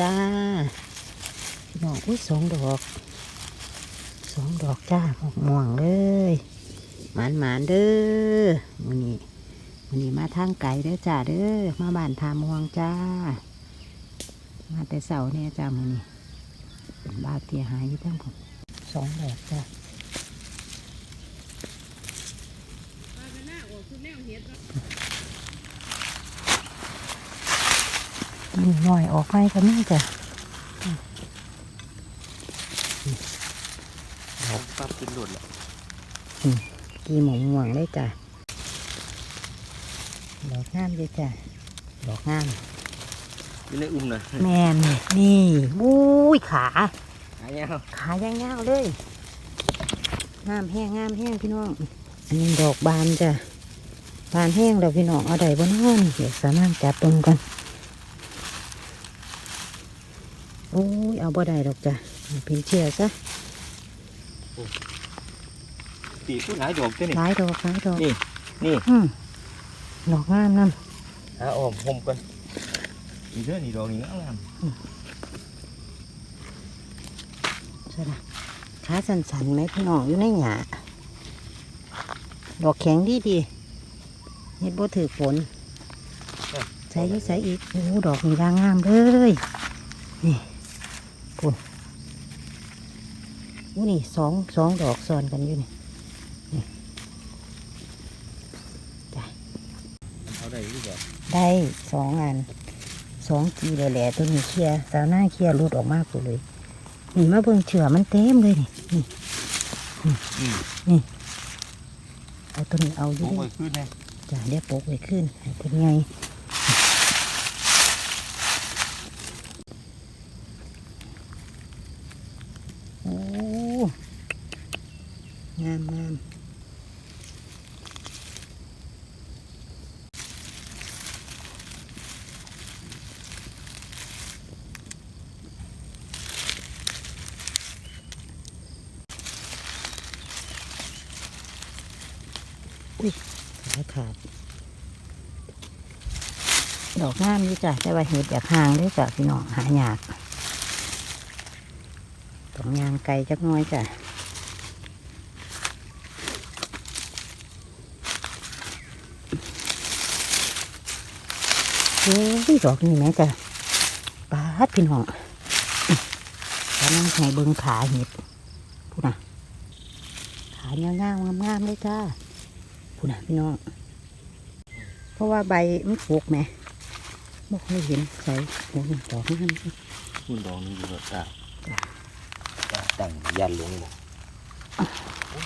จ้าพี่น้องอุ้ยสองดอกสองดอกจ้าหมกม่วงเลยหมานหมานเด้อวันนี้วันนี้มาทางไก่เด้อจ้าเด้อมาบ้านทาม่วงจ้า มาแต่เสาเนี่ยจ้ามันนี้บ้าเตียหายอยู่ทั้งผมสองดอกจ้า มีหน่อยออกไปก็มีจ้ะผมปั๊บกินหลุดแล้วกีหมงม่วงเลยจ้ะดอกงามเลยจ้ะดอกงามอยู่ในอุ้มเลยแมนนี่อุ้ยขาหายาวขายาวๆเลยงามแห้งงามแห้งพี่น้องอันนี้ดอกบานจ้ะบานแห้งแล้วพี่น้องเอาใดบนห้องเดี๋ยวสามารถจับตรงกัน โอ้ย เอาบ่ได้ดอกจ้ะเอาเพินเชียร์ซะปีกผู้หายดอกเจ้านี่หลายดอกหลายดอกนี่นี่อืมดอกงามนํหาออมผมกันอีเด้อนี่ดอกนี่งามใช่ละขาสันๆไหมพี่น้องอยู่ในหยาดอกแข็งดีดีๆเฮ็ดบ่ถือฝนใส่อยี่ใส่อีกโอ้ดอกนี่รางงามเลยนี่ ปุ่นอู้นี่สองสองดอกซ้อนกันอยู่นี่เอาได้ดีกว่าได้สองอันสองกีเลยแหละตัวนี้เคลียร์สาวหน้าเคลียร์รุดออกมากเลยนี่มาเบิ่งเฉือมันเต็มเลยนี่นี่อืมเอาตัวนี้เอาอผยู่มดิไปขึ้นนะจ้ะเดี๋ยวโปกไว้ขึ้นให้เป็นไงโอ้งามงาม สายขาด ดอกงามอยู่จ้ะแต่ว่าเห็ดอยากห่างด้วยจ้ะพี่น้องหายากต้องยางไกลจักน้อยจ้ะโอ้ยดอกนี่แม่จ้ะปาดพี่น้องกำลังให้เบิ่งขาเห็ดพูดนะขาเงาวๆงามๆเลยจ้า พูดนะพี่น้อง เพราะว่าใบมันปลูกไหมบ่เคยเห็นใส่โอ้ยดอกงามจังคุณดอกนี่อยู่แบบตาตาแต่งยันลงบ่โอ้ย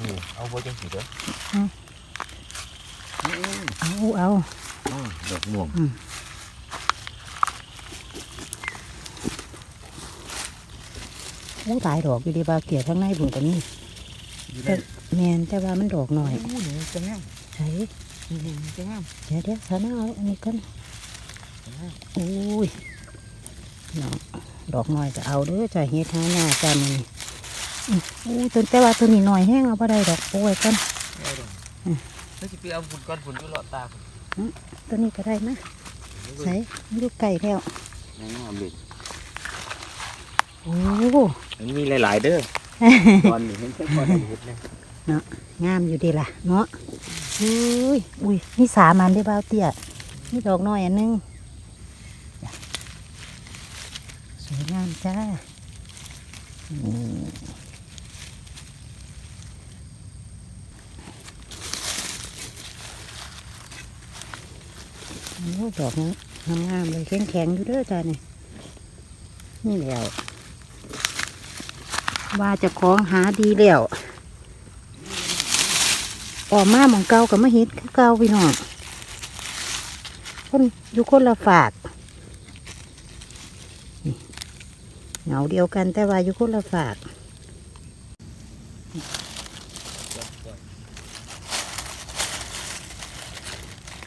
นี่เอาไว้จังสิเด้อเอาเอาอืมดอกม่วงโอ้ตายดอกอยู่ดีบาเกี่ยวข้างในบุญกันนี่อยู่ แต่ได้แมนแต่ว่ามันดอกหน่อยโอ้นี่จะงามใส่นี่จะงามเดี๋ยวเดี๋ยวสานาเอาอันนี้กันโอ้ยน้องดอกหน่อยจะเอาเด้อจะเฮ็ดหาหน้าจ้ามันอื้อโอ้ยตัวแต่ว่าตัวนี้หน่อยแห้งเอาไปได้ดอกโอ้ยกันเอาดอกอืมแล้วสิไปเอาฝุ่นก้อนฝุ่นอยู่หลอดตาฝุ่นตัวนี้ก็ได้นะใส่มันอยู่ไก่แล้วงามเลยโอ้มันมีหลาย ๆ เด้อตอนนี้เห็นแค่ก้อนเห็ดนะ งามอยู่ดีล่ะ เนาะอุ้ยอุ้ยนี่สามันได้บ้าเตี้ยนี่ดอกน้อยอันหนึงสวยงามจ้าโอ้ดอกนี้งามๆเลยแข็งๆอยู่เด้อจ้าเนี่ยนี่แล้วว่าจะคล้องหาดีแล้ว ออกมาหมองเก่ากับมาเฮ็ดคือเก่าพี่น้องคนอยู่คนละฝากเหงาเดียวกันแต่ว่าอยู่คนละฝาก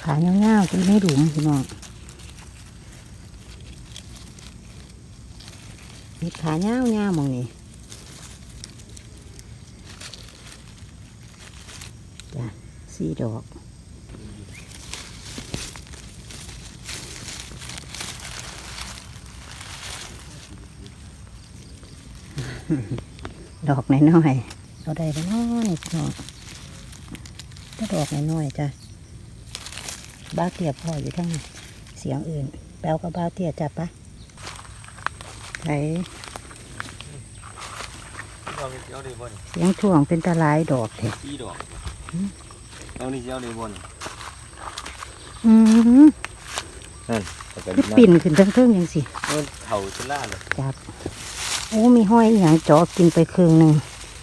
ขาเงาๆก็ไม่ดุมพี่น้องเฮ็ดขาเงาเงาๆมองนี่ี่ดอกดอกน้อยๆเราได้แน้อยๆน้อกถ้าดอกน้อยๆจ้ะบ้าเตี้ยพออยู่ทั้งเสียงอื่น แปลวก็บ้าเตี้ยจ้บปะไหนเสียงช่วงเป็นตะลายดอกเถอะ เอานี่สิเอาได้บ่นี่อืมนั่นแล้วก็คือปิ่นขึ้นทั้งเครื่องยังสิมันเข่าชะล่าเลยจับโอ้มีห้อยอหย่างจอกินไปครึ่งหนึ่ง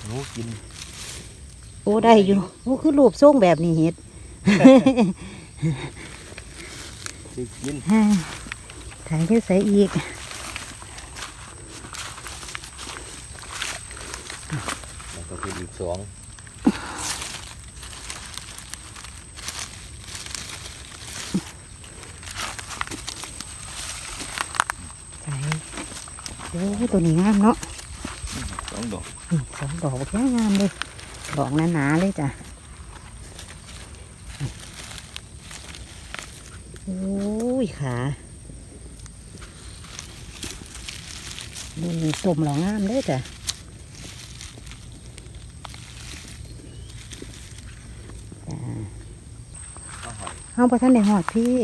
หนูกินโอ้ได้อยู่โอ้คือรูปทรงแบบนี้เฮ็ดได้กินฮ่าถ่ายที่ใส่อีกแล้วก็คืออีกสอง ใส่ โอ้ตัวนี้งามเนาะสองดอกนี่สองดอกแค่งามเลยดอกหนาๆเลยจ้ะโอ้ยขาดูนี่ตุ่มหลองงามเลยจ้ะจ้ะเอาหอยเอาไปท่านในหอดพี่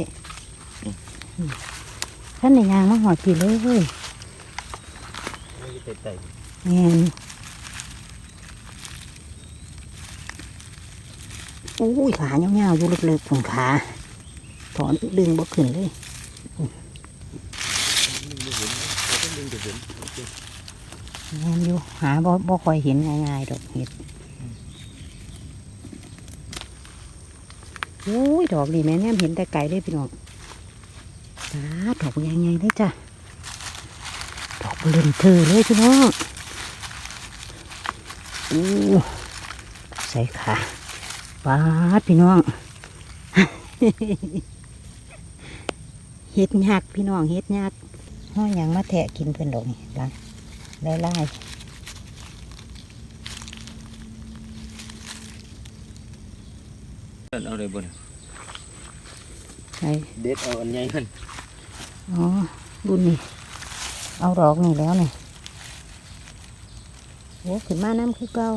อืมท่านในยางมาหอดพี่เลย เว้ยไม่ได้ไต่แงนโอ้ยขาเงาๆอยู่ลึกๆของขาถอนดึงบ่ขึ้นเลยไม่เห็นเราต้องดึงจะเห็นอยู่หาบ่บ่ค่อยเห็นง่ายๆดอกเห็ดโอ้ยดอกดีแม่แนมเห็นแต่ไกลเลยพี่น้องตาดอกใหญ่ๆเลยจ้ะ ดอกเบลนเธอเลยพี่น้องโอ้ใส่ขาปาดพี่น้องเฮ็ดยากพี่น้องเฮ็ดยากห้อยหยังมาแทะกินเพิ่นดอกนี่ลังไล่ไล่เอาได้บ่นี่ใส่เด็ดเอาอันใหญ่มันอ๋อบุญนี่ เอาดอกนี่แล้วนี่โอ้ขึ้นมาน้ำคือเก่า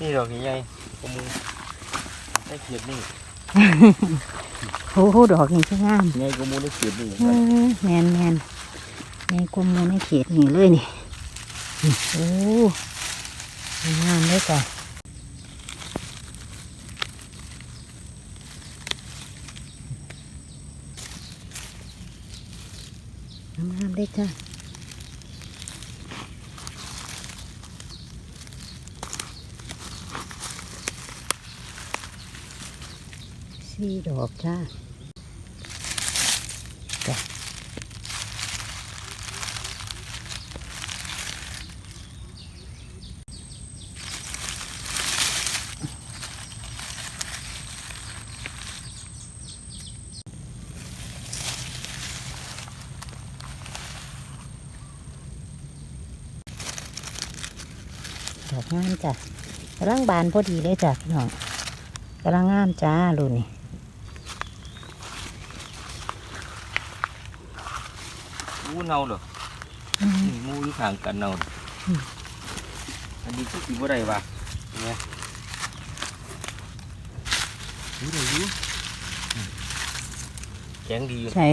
นี่ดอกใหญ่ๆก็มึงได้เขียดนี่โอ้โหดอกนี่ช่างงามใหญ่ก็มูได้เขียดนี่เออแมนแมนในกลมมูในเขตนี่เลยนี่นี่โอ้งามเลยจ้ะ งามๆเลยจ้ะสี่ดอกจ้า ดอกงามจ้ะกำลัง บานพอดีเลยจ้ะพี่น้องกำลังงามจ้าลูกนี่งูเน่าเหรออืมนี่งูอยู่ข้างกันเน่าอืมอันนี้คือสิบ่ได้ว่ะเนี่ยอยู่ได้อยู่อืมแข็งดีอยู่ใช่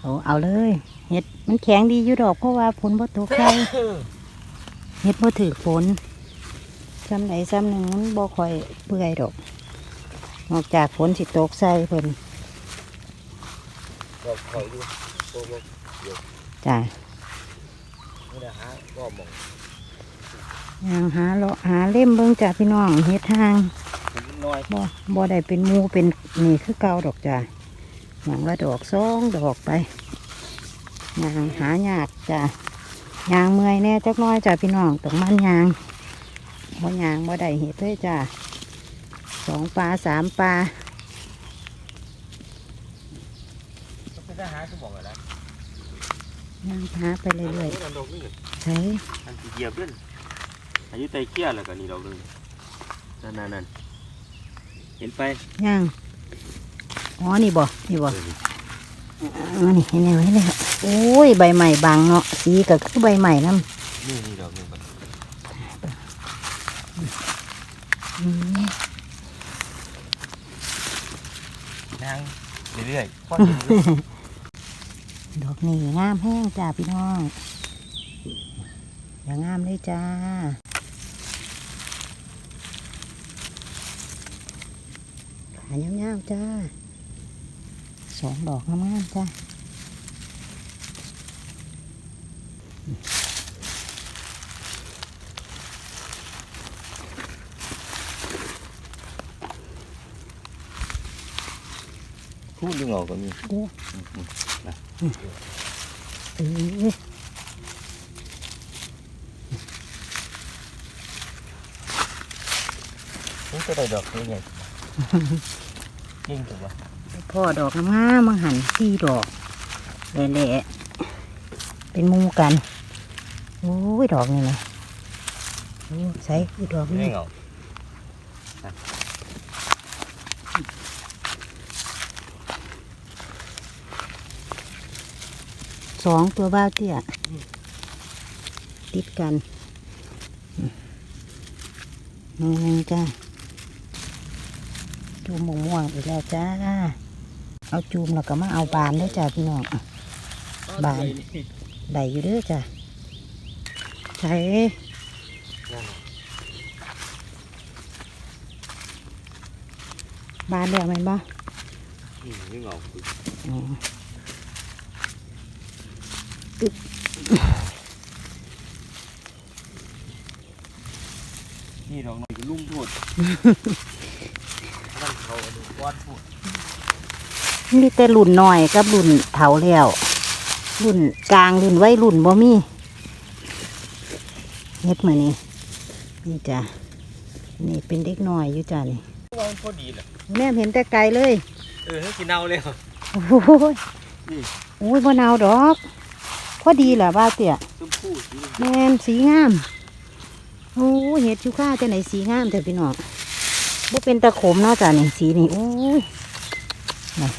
โอ้เอาเลยเห็ดมันแข็งดีอยู่ดอกเพราะว่าฝนบ่ตกใครเห็ดบ่ถือฝน ซ้ำไหนซ้ำหนึ่งมันบ่ค่อยเปื่อยดอกนอกจากฝนสิตกใส่เพิ่นดอกข่อยอยู่โตบ่จ้ะนี่นะฮะก็มองย่างหาเลาะหาเล่มเบิ่งจ้ะพี่น้องเฮ็ดทางเห็นน้อยบ่บ่ได้เป็นหมูเป็นนี่คือเก่าดอกจ้ะหวังละดอกสองดอกไปยางหายากจ้ะยางเมื่อยแน่จักหน้อยจ้ะพี่น้องต้องมันยาง บ่ยางบ่ได้เห็ดเลยจ้ะสองปลาสามปลาก็เป็นทหารก็บอกอะไรยางหาไปเรื่อยๆดอกนี่ๆใช่อันที่เหยียบเล่นอายุไตเกี้ยแล้วก็นี่ดอกนึงนั่นนั่นนั่นเห็นไปย่างอ๋อนี่บ่นี่บ่เออนี่อ๋อนี่เห็นไหมเห็นไหมโอ้ยใบใหม่บางเนาะสีก็คือใบใหม่น้นี่นี่ดอกหนึงก่อ นอืมนางเรื่อยๆพ่อเห็นอยู่ดอกนี่งามแห้งจ้าพี่น้องอย่างงามเลยจ้า ขาเงาวๆจ้า สองดอกงามๆจ้า พูดดึงออกก็มีเด้ออืมๆนะเอ้ยนี่ก็ได้ดอกนี่ไงจริงถูกปะพ่อดอกงามมังหันสี่ดอกแหละๆเป็นมูกันโอ้ยดอกนี่นะโอ้ใส่ดอกนี่ เหงา สองตัวบ้าวเตี้ยติดกันนี่นึงจ้าจูมม่วงๆอีกแล้วจ้า เอาจูมแล้วก็มาเอาบานด้วยจ้าพี่น้องบานได้อยู่เด้อจ้าใช้บานแล้วแมันบ่ไม่เหงาอ๋อ นี่ดอกหน่อยก็ลุ่มพูดนั่นเขาเอาดูก้อนพูดมีแต่รุ่นน้อยกับรุ่นเถาแล้วรุ่นกลางรุ่นไว้รุ่นบ่มีเฮ็ดมานี่นี่จ้ะนี่เป็นเด็กน้อยอยู่จ้ะนี่ว่ามันพอดีแหละแม่เห็นแต่ไกลเลย เออให้กินเอาเลยเหรอโอ้ยนี่โอ้ยบ่นาวดอก พอดีแหละบ้าเตี่ยชมพู่สีแมนสีงามโอ้ยเห็ดชูค่าจะไหนสีงามแต่พี่น้องบ่เป็นตะขมเนาะจ้ะนี่สีนี่โอ้ยนี่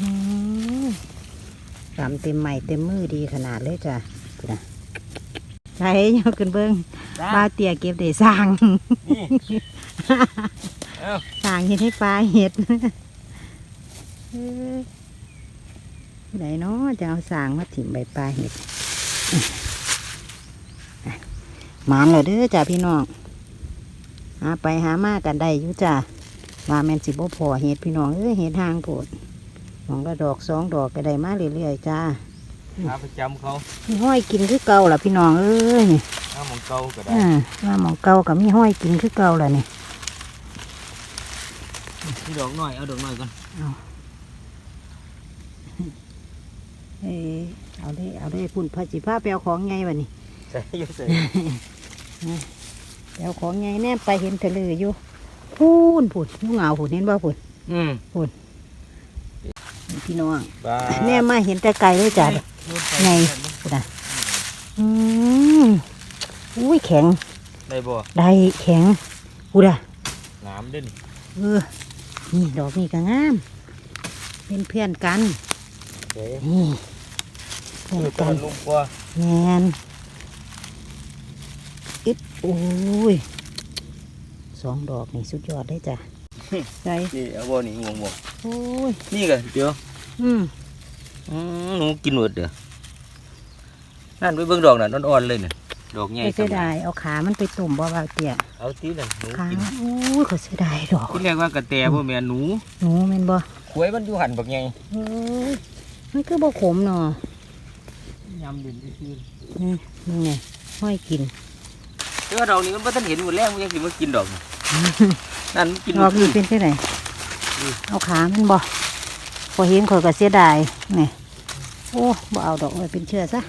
อืมกำเต็มใหม่เต็มมือดีขนาดเลยจ้ะนะใช่ยกขึ้นเบิ้งบ้าเตี่ยเก็บได้สร้างนี่เอ้าสร้างเห็ดให้ปลาเห็ด เอ้ยผู้ใดเนาะจะเอาสร้างมาถิ่มใบปลาเห็ดหมานเลยเด้อจ้าพี่น้องหาไปหามากันได้อยู่จ้าว่าแมนสิบ่พอเห็ดพี่น้องเอ้ยเห็ดห่างโพดมองละดอกสองดอกก็ได้มาเรื่อยๆจ้าหาประจำเขามีห้อยกินคือเก่าล่ะพี่น้องเอ้ยนี่หาหมองเก่าก็ได้อ่าว่าหมองเก่ากับมีห้อยกินคือเก่าล่ะนี่นี่ดอกหน่อยเอาดอกหน่อยก่อน เอ้ยเอาได้เอาได้พุ่นพระจิผ้าไปเอาของไงวะนี่ใส่เยอะใส่ไปเอาของไงแน่ไปเห็นทะเลอยู่พูนพุ่นผู้เหงาพุ่นเห็นบ่พุ่นอืมนี่พี่น้องบ้าแน่มาเห็นแต่ไกลเลยจ้ะไงอืมอุ้ยแข็ง ได้บ่ได้แข็งกูด่ะน้ำเด่นเออนี่ดอกนี่ก็งาม เป็นเพื่อนกัน เฮ้ยนี่เพื่อนคือตกัอนนลุงกว่าแมนอึดโอ้ยสองดอกนี่สุดยอดได้จ้ะใส่นี่เอาบ่นี่งวงบ่โอ้ยนี่ก็เดี๋ยวอืมอืมหนูกินหมดเด้อนั่นไปเบิ่งดอกน่ะอ่อนๆเลยเนี่ยดอกใหญ่ไม่เสียดายเอาขามันไปตุ่มบ่าวๆเตี้ยเอาตีนั่นหนูขากินโอ้ยเขาเสียดายดอกที่แรกว่ากระแตบ่แม่นหนูหนูแม่นบ่ขวยมันอยู่หันบักใหญ่โอ้ย มันคือบ่ขมเนาะยำเด่นซื่อนี่นี่ไงห้อยกินๆแต่ว่าดอกนี้มันบ่ทันเห็นหมดแล้วมันยังสิมากินดอกนี่นั่นมันกินดอกมื้นี้อเป็นที่ไหนนี่เอาขามันบ่พอเห็นข่อยก็เสียดายนี่โอ้บ่เอาดอกไว้เป็นเชื่อซะ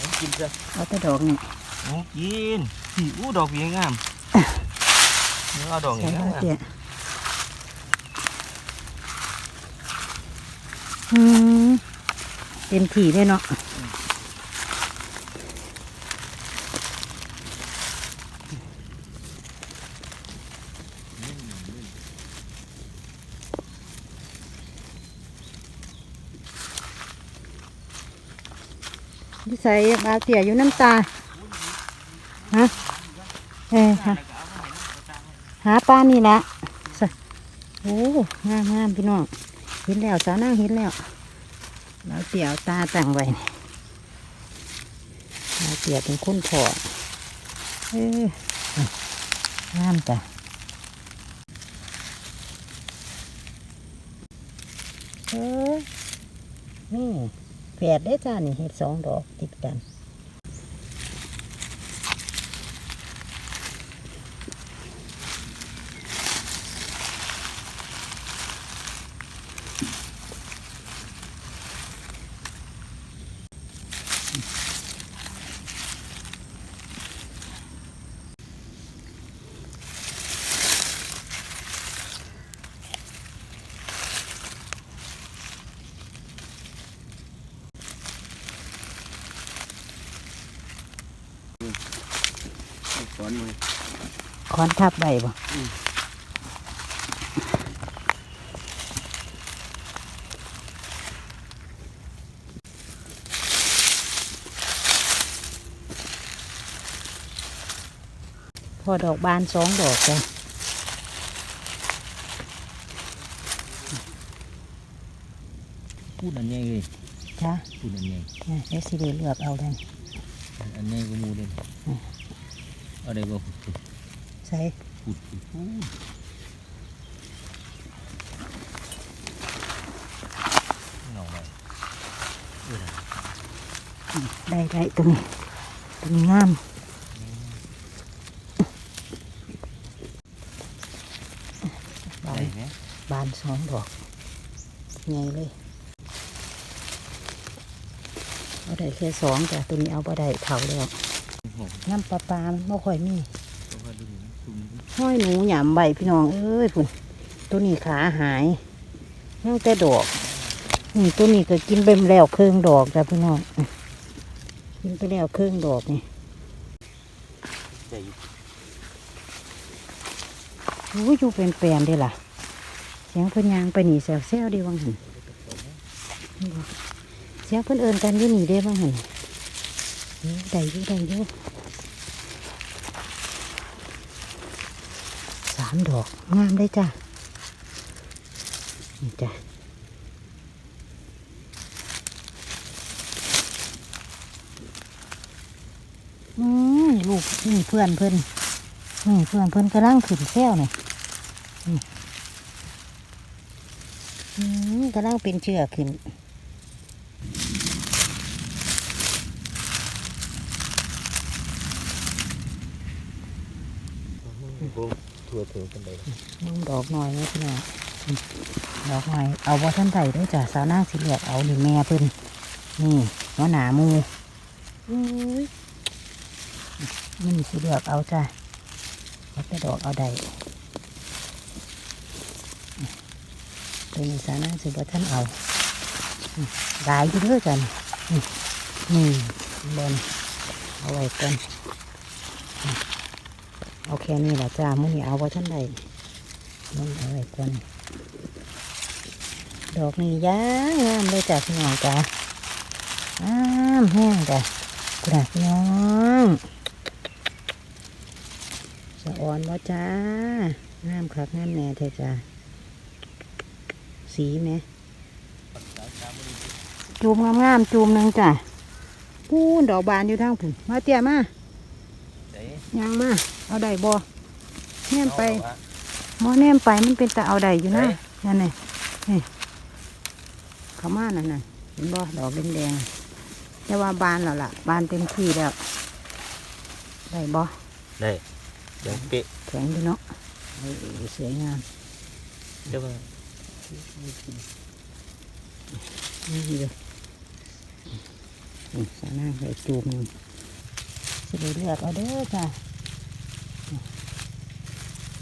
มันกินซะเอาแต่ดอกนี่หนูกินนี่อู้ดอกพี่งามเนื้อเอาดอกใส่นี่งาเอาม เต็มที่เลยเนาะนิสัยบาเตียอยู่น้ำตา ฮะ เออค่ะ หาปลานี่ละสะโอ้งามงามพี่น้อง เห็นแล้วสานั่งเห็นแล้วบาเตี่ยเอาตาตั้งไว้นี่บาเตี่ยวเป็นคนพอเอองามจ้ะเออนี่แฝดได้จ้านี่เห็ดสองดอกติดกัน อนมือคอนทับใบบ่พอดอกบานสองดอกจ้ะพูดอันใหญ่เลยจ้ะพูดอันใหญ่เนี่ยเดี๋ยวสิเดเลือกเอาเลยอันใหญ่ก็มูเลยเอาได้บ่พูดใส่พูดพูดพูดเงาไปเออได้ได้ตรงนี้ตรงนี้งามบาได้นไหมบานสองดอกใหญ่เลยเอาได้แค่สองจ้ะตัวนี้เอาบ่ได้เท่าแล้วโอ้โห น้ำปลาปลามันไม่ค่อยมีเพราะว่าดูซุ่มห้อยหนูหยามใบพี่น้อง เอ้ยพุ่นตัวนี้ขาหายยังแต่ดอกนี่ตัวนี้ก็กินไปแล้วครึ่งดอกจ้ะพี่น้องกินไปแล้วครึ่งดอกนี่ใจโอ้ยอยู่เป็นแปลนเด้ล่ะเสียงเพิ่นยางไปหนีแซวแซวๆเดีวังหันเสียงเพิ่นเอินกันอยู่นี่เด้วังหันเอ้ย ได้อยู่ได้อยู่สามดอกงามเลยจ้ะนี่จ้ะอืมลูกนี่เพื่อนเพิ่อนนี่เพื่อนเพิ่อนกำลังขึ้นแซวนี่นี่อืมกำลังเป็นเชือกขึ้น ทั่วถึงกันเลยมึงดอกหน่อยไหมพี่น้องดอกหน่อย เอาบ่าท่านใดด้วยจ้ะสาวนางสิเหลือกเอาหรือแม่เพิ่นนี่หัวหนามูอุ้ยนี่สิเหลือกเอาจ้ะเอาแต่ดอกเอาใดตัวนี้สาวนางสิบ่าท่านเอาหลายอยู่เด้อจ้ะนี่นี่บนเอาไว้ก่อน เอาแค่นี้แหละจ้ามื้อนี้เอาบ่ท่านใดมันอะไรกันดอกนี้ย่างงามเลยจ้ะพี่น้องจ้ะงามแห้งจ้ะกระพี่น้องสะอ่อนบ่จ้างามคักงามแน่เถอะจ้ะสีไหมจูมงามๆจูมหนึงจ้ะพูนดอกบานอยู่ทางผุนมาเตี้ยมาเด้ยางมา เอาได้บ่แน่นไปหมอแนมไปมันเป็นตาเอาใดอยู่นะนั่นไงนี่เขามานั่นน่ะเห็นบ่ดอกแดงๆแต่ว่าบานแล้วล่ะ บานเต็มที่แล้วได้บ่ได้เดี๋ยวเป๊ะแข็งดีเนาะเออสวยงามเดี๋ยวว่านี่เลยนี่สาหน้าใส่จูบหนึงสิได้เลือกเอาเด้อจ้ะ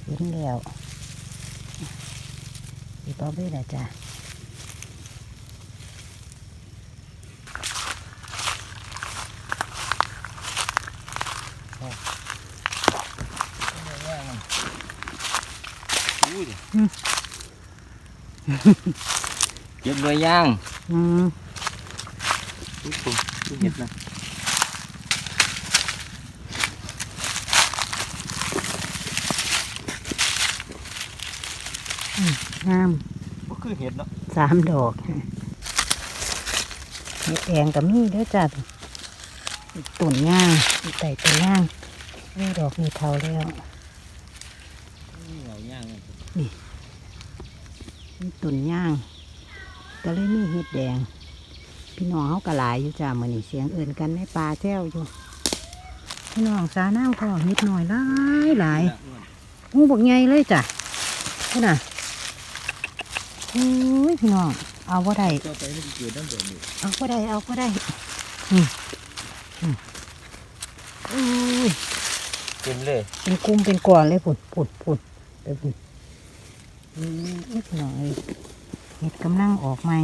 เห็นแล้วอีปอเบ้ละจ้ะอุ้ยเก็บเลยย่าง อืมอุ๊ยผมดูเห็ดนะ งามก็คือเห็ดเนาะสามดอกเห็ดแดงกับมีเด้อจ้ะตุ่นย่างไต่ตุ่นย่างนี่ดอกมีเทาแล้วนี่เหงาย่างนี่ตุ่นย่าง ก็เลยมีเห็ดแดง พี่น้องเขากระหลายอยู่จ้ามือนี่เสียงเอื่นกันในป่าแจ้วอยู่พี่น้องสาน้ำพอนิดหน่อยหลายหลายงูบักใหญ่เลยจ้ะพูดน่ะโอ้ยพี่น้อง เอาว่าได้ต่อไปมันเกิดน้ำเดือดนี่เอาก็ได้ เอาก็ได้อืมอืมอุ้ยเป็นเลย เป็นกลุ่มเป็นก่อนเลยผุดผุดผุดไปผุดอืมนิดหน่อยเห็ดกำลังออกใหม่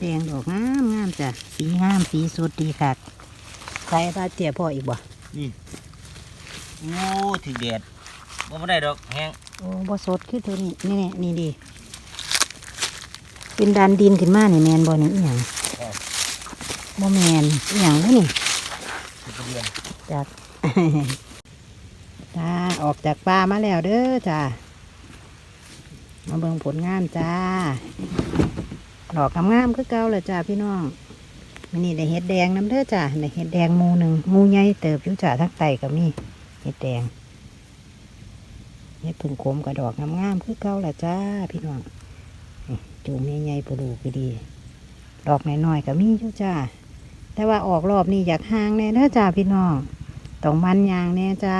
แดงดอกงามงามจ้ะ สีงามสีสดดีค่ะใส่ปลาเจียพ่ออีกบ่นี่โง่ถึงแดดบ่ได้ดอกแห้งโอ้บ่สดคือตัวนี้นี่นี่นี่ดี เป็นดันดินขึ้นมาเนี่แมนบ่นี่อีหยังบ่แมนอีหยังเด้อนี่จาก จ้าออกจากป่ามาแล้วเด้อจ้ามาเบิ่งผลงานจ้าดอกงามๆคือเก่าเลยจ้าพี่น้องมันนี่ได้เห็ดแดงน้ำเด้อจ้าได้เห็ดแดงมูหนึ่งมูใหญ่เติบยู่จ้าทั้งไตก็มีเห็ดแดงเห็ดผึ่งขมกับดอกงามๆคือเก่าละจ้าพี่น้อง จูงใหญ่ๆปลูกดี ดอกน้อยๆก็มีอยู่จ้า แต่ว่าออกรอบนี้อยากห่างแน่เด้อจ้าพี่น้องต้องมันยางแน่จ้า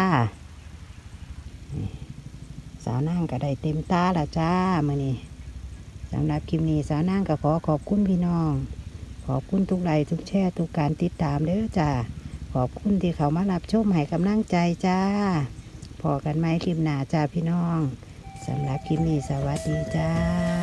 สาวนางก็ได้เต็มตาละจ้ามื่อนี้สำหรับคลิปนี้สาวนางก็ขอขอบคุณพี่น้อง ขอบคุณทุกไลค์ทุกแช่ทุกการติดตามเด้อจ้า ขอบคุณที่เขามารับชมให้กำลังใจจ้า พอกันไหมคลิปหน้าจ้าพี่น้องสำหรับคลิปนี้สวัสดีจ้า